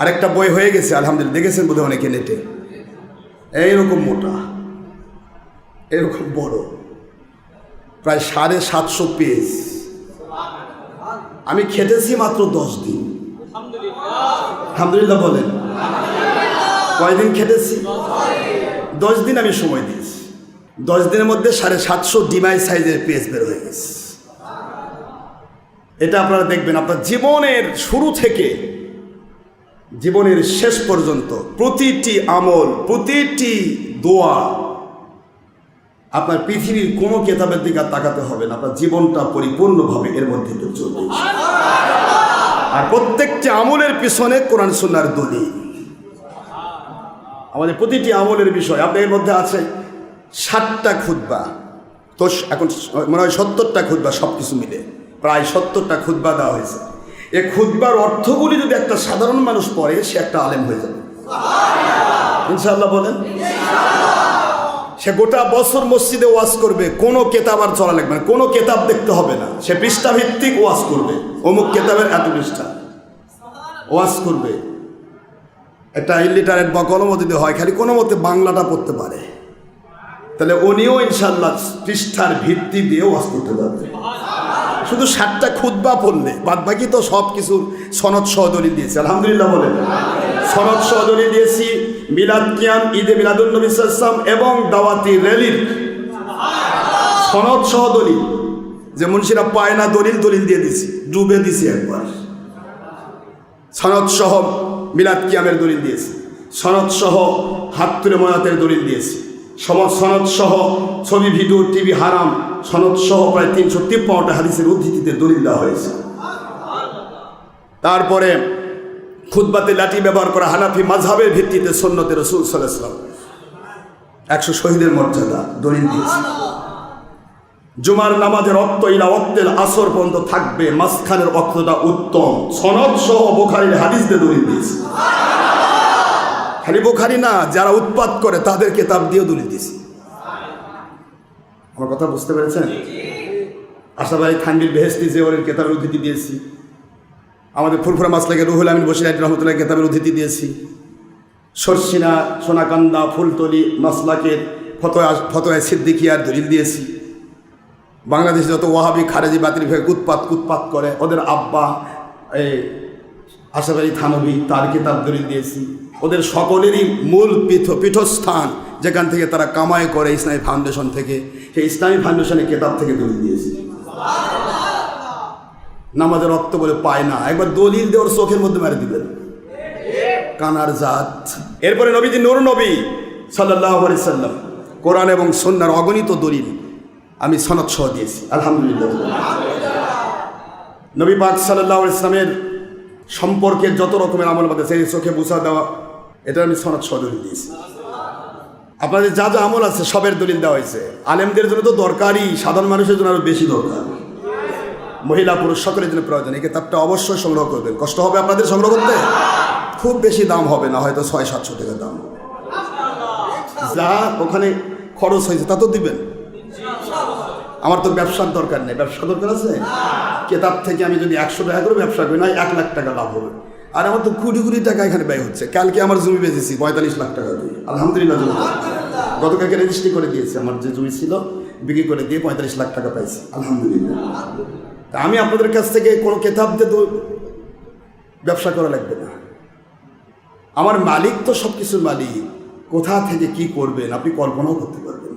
আরেকটা বই হয়ে গেছে, আলহামদুলিল্লাহ। দেখেছেন বোধহয় অনেকে নেটে? এইরকম মোটা এরকম বড়, প্রায় সাড়ে সাতশো পেজ। আমি খেটেছি মাত্র দশ দিন। আলহামদুলিল্লাহ বলেন। কয়দিন খেটেছি? দশ দিন আমি সময় দিয়েছি। দশ দিনের মধ্যে সাড়ে সাতশো ডিমাই সাইজের পেজ বের হয়ে গেছে। এটা আপনারা দেখবেন, আপনার জীবনের শুরু থেকে জীবনের শেষ পর্যন্ত প্রতিটি আমল, প্রতিটি দোয়া আপনার পৃথিবীর কোনো কেতাবের দিকে তাকাতে হবে না। আপনার জীবনটা পরিপূর্ণভাবে এর মধ্যে চলবে। আর প্রত্যেকটি আমলের পিছনে কোরআন সুন্নার দলিল। আমাদের প্রতিটি আমলের বিষয় আপনার এর মধ্যে আছে ষাটটা খুদ্া তো এখন মনে হয় সত্তরটা খুদ্া সব কিছু মিলে। প্রায় সত্তরটা খুদ্া দেওয়া হয়েছে। এই খুদ্বার অর্থগুলি যদি একটা সাধারণ মানুষ পড়ে, সে একটা আলেম হয়ে যাবে। ইনশাল্লাহ বলেন। সে গোটা বছর মসজিদে ওয়াজ করবে, কোনো কেতাব আর চলা লাগবে না, কোনো কেতাব দেখতে হবে না। সে পৃষ্ঠা ভিত্তিক ওয়াজ করবে, অমুক কেতাবের এত পৃষ্ঠা। ওয়াজ করবে। একটা ইলিটারেট বা কলম যদি হয়, খালি কোনো মতে বাংলাটা পড়তে পারে। তাহলে উনিও ইনশাল্লাহ পৃষ্ঠার ভিত্তি দিয়ে ওয়াজ করতে পারবে। শুধু ষাটটা খুদ্া পড়লে বাদ বাকি তো সব কিছু সনদ সহদলি দিয়েছে, আলহামদুলিল্লাহ বলেন। সনদ সহদলি দিয়েছি, মিলাদ কিয়াম, ঈদে মিলাদুল নবী এবং দাওয়াতি র্যালির। সনদ সহদলি যে মুন্সিরা পায় না দলিল দলিল দিয়ে দিছি ডুবে দিছি একবার। সনদ সহ মিলাদ কিয়ামের দলিল দিয়েছি, সনদ সহ হাত তুলে ময়াতের দলিল দিয়েছি। সম সনদ সহ ছবি, ভিডিও, টিভি, হারাম সনদ সহ প্রায় তিনশো তিপ্পান্নটা হাদিসের উদ্ধৃতিতে দলিল দেওয়া হয়েছে। তারপরে খুদ্বাতে লাঠি ব্যবহার করা হানাফি মাঝহাবের ভিত্তিতে সন্ন্যতে রসুল সাল্লাম একশো শহীদের মর্যাদা দলিল দিয়েছে। জুমার নামাজের অক্ত ইলা অক্তের আসর পর্যন্ত থাকবে, মাঝখানের অক্তটা উত্তম। সনদ সহ বোখারির হাদিস দলিল দিয়েছে। খালি বোখারি না, যারা উৎপাত করে তাদের কেতাব দিয়েও দলিল দিয়েছে। আমার কথা বুঝতে পেরেছেন? আশাবাই থানবির বেহেস্তি ওর কেতাবের উদ্ধৃতি দিয়েছি। আমাদের ফুরফুরা মাসলাকে রুহুল আমিন বসির রহমতুল্লাহ কেতাবের উদ্ধৃতি দিয়েছি। সরসিনা, সোনাকান্দা, ফুলতলি মাসলাকের ফতোয়া ফতোয়া সিদ্দিকিয়ার দলিল দিয়েছি। বাংলাদেশে যত ওয়াহাবি খারেজি বাতিল ভেবে উৎপাত কুৎপাত করে, ওদের আব্বা, এই আশাবাড়ি থানবী, তার কিতাব দলিল দিয়েছি। ওদের সকলেরই মূল পীঠ, পীঠস্থান, যেখান থেকে তারা কামাই করে ইসলামী ফাউন্ডেশন থেকে। সেই ইসলামী ফাউন্ডেশনের কেতাব থেকে দলিল দিয়েছি। নামাজের রক্ত বলে পায় না। একবার দলিল দিয়ে ওর চোখের মধ্যে মেরে দিবেন। কানার জাত। এরপরে নবীজি নুর নবী সাল্লাহ সাল্লাম, কোরআন এবং সন্ন্যার অগণিত দলিল আমি সনদ সহ দিয়েছি। আলহামদুলিল্লাহ। নবী পাক সাল্লাহ ইসলামের সম্পর্কে যত রকমের আমল বাদে, সেই চোখে বুঝা দেওয়া, এটা আমি সনদ সহ দিয়েছি। আপনাদের যা যা আমল আছে, সবের দলিল দেওয়া হয়েছে। আলেমদের জন্য তো দরকারই, সাধারণ মানুষের জন্য আরও বেশি দরকার। মহিলা, পুরুষ, সকলের জন্য প্রয়োজন। এই কিতাবটা অবশ্যই সংগ্রহ করবেন কষ্ট হবে আপনাদের সংগ্রহ করতে? খুব বেশি দাম হবে না, হয়তো ছয়, সাতশো টাকা দাম। যা ওখানে খরচ হয়েছে, তা তো দিবেন। আমার তো ব্যবসার দরকার নেই। ব্যবসা দরকার আছে? কেতাব থেকে আমি যদি একশো টাকা করে ব্যবসা করি না এক লাখ টাকা লাভ হবে। আর আমার তো কোটি কোটি টাকা এখানে ব্যয় হচ্ছে। কালকে আমার জমি বেচেছি পঁয়তাল্লিশ লাখ টাকা দিয়ে। আলহামদুলিল্লাহ জমি। গতকালকে রেজিস্ট্রি করে দিয়েছি আমার যে জমি ছিল বিক্রি করে দিয়ে পঁয়তাল্লিশ লাখ টাকা পাইছি। আলহামদুলিল্লাহ। তা আমি আপনাদের কাছ থেকে কোনো কেতাব দিয়ে তো ব্যবসা করা লাগবে না। আমার মালিক তো সব কিছুর মালিক। কোথা থেকে কি করবেন আপনি কল্পনাও করতে পারবেন